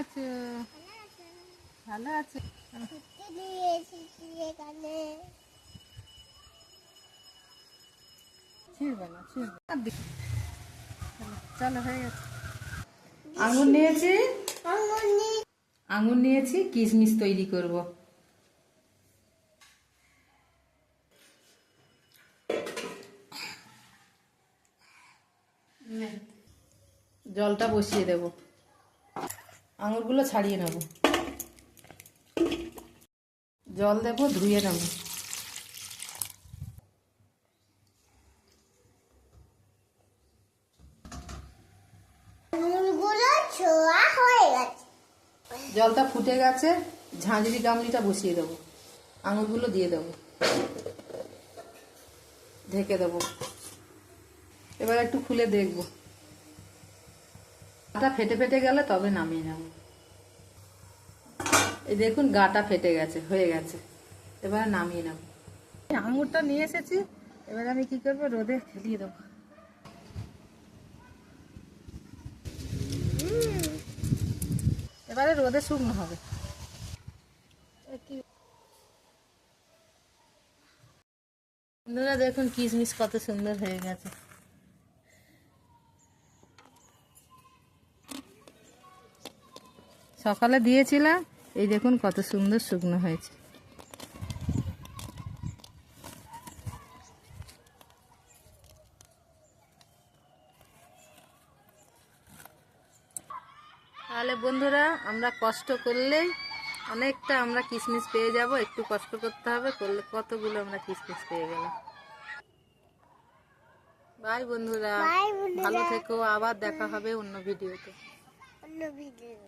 আছো? ভালো চলো, হয়ে গেছে। আঙুর নিয়েছি? আঙুর নিয়েছি, কিশমিশ তৈরি করব। জলটা বসিয়ে দেব। আঙুরগুলো ছাড়িয়ে নেব। জল দেব ধুয়ে নেব। জলটা ফুটে গেছে ঝাঁঝরি গামলিটা বসিয়ে দেবো। আঙুরগুলো দিয়ে দেবো। ঢেকে দেবো। এবার একটু খুলে দেখব। গাটা ফেটে ফেটে গেলে তবে নামিয়ে নেব। এই দেখুন গাটা ফেটে গেছে, হয়ে গেছে। এবার নামিয়ে নেব। আঙুরটা নিয়ে এসেছি, এবার আমি কি করব? রোদে ফেলিয়ে দেবো। এবারে রোদে শুকনো হবে। বন্ধুরা দেখুন কিশমিশ কত সুন্দর হয়ে গেছে। সকালে দিয়েছিলাম। এই দেখুন কত সুন্দর শুকনো হয়েছে। তাহলে বন্ধুরা আমরা কষ্ট করলেই অনেকটা আমরা কিশমিশ পেয়ে যাব। একটু কষ্ট করতে হবে করলে কতগুলো আমরা কিশমিশ পেয়ে গেলাম। বাই বন্ধুরা। ভালো থেকো আবার দেখা হবে অন্য ভিডিওতে। অন্য ভিডিও